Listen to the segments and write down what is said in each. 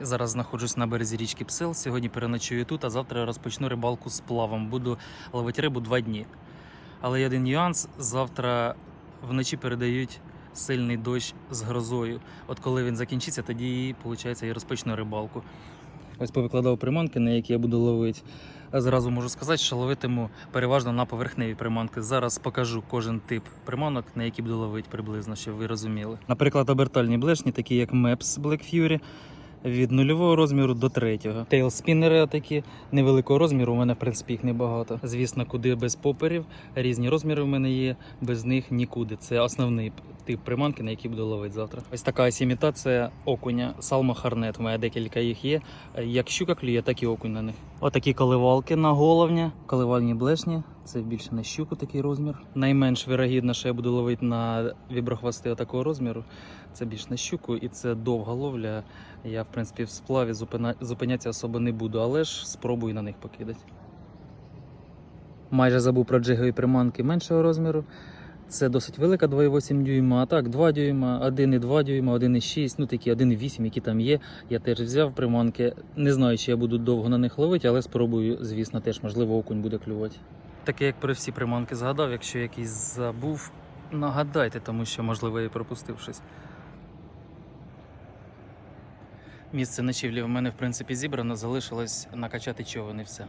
Я зараз знаходжусь на березі річки Псел. Сьогодні переночую тут, а завтра розпочну рибалку з плавом. Буду ловити рибу два дні. Але є один нюанс: завтра вночі передають сильний дощ з грозою. От коли він закінчиться, тоді, виходить, я розпочну рибалку. Ось повикладав приманки, на які я буду ловити. Зразу можу сказати, що ловитиму переважно на поверхневі приманки. Зараз покажу кожен тип приманок, на які буду ловити приблизно, щоб ви розуміли. Наприклад, обертальні блешні, такі як Meps Black Fury, від нульового розміру до третього. Тейлспінери такі невеликого розміру. У мене в принципі їх небагато. Звісно, куди без поперів. Різні розміри в мене є, без них нікуди. Це основний тип приманки, на який буду ловити завтра. Ось така ось імітація окуня Салма Харнет. У мене декілька їх є. Як щука клює, так і окунь на них. Отакі коливалки на головня, коливальні блешні. Це більше на щуку такий розмір. Найменш вірогідно, що я буду ловити на віброхвости такого розміру. Це більш на щуку, і це довга ловля. Я, в принципі, в сплаві зупина... зупинятися особо не буду, але ж спробую на них покидати. Майже забув про джигові приманки меншого розміру. Це досить велика 2,8 дюйма, а так 2 дюйма, 1,2 дюйма, 1,6, ну такі 1,8, які там є. Я теж взяв приманки. Не знаю, чи я буду довго на них ловити, але спробую, звісно, теж, можливо, окунь буде клювати. Таке, як про всі приманки згадав, якщо якийсь забув, нагадайте, тому що, можливо, я і пропустив щось. Місце ночівлі в мене, в принципі, зібрано, залишилось накачати човен і все.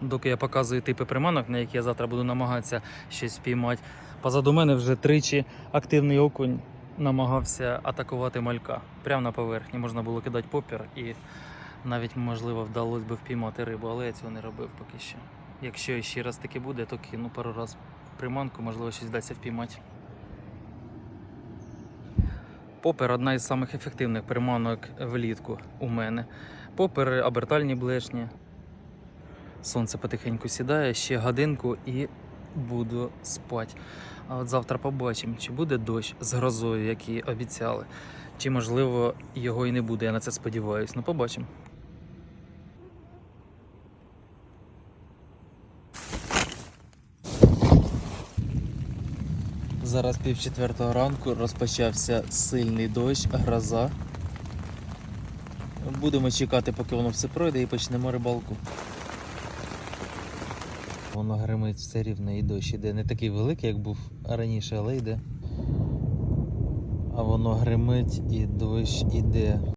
Доки я показую типи приманок, на які я завтра буду намагатися щось спіймати. Позаду мене вже тричі активний окунь намагався атакувати малька. Прямо на поверхні можна було кидати попір і навіть, можливо, вдалося би впіймати рибу, але я цього не робив поки що. Якщо ще раз таке буде, то кину пару раз приманку, можливо, щось вдасться впіймати. Попер одна із самих ефективних приманок влітку у мене. Попер, абертальні блешні. Сонце потихеньку сідає, ще годинку і буду спати. А от завтра побачимо, чи буде дощ з грозою, як і обіцяли, чи можливо його і не буде. Я на це сподіваюся. Ну, побачимо. Зараз пів четвертого ранку розпочався сильний дощ, гроза. Будемо чекати, поки воно все пройде і почнемо рибалку. Воно гримить все рівно і дощ іде. Не такий великий, як був раніше, але йде. А воно гримить і дощ іде.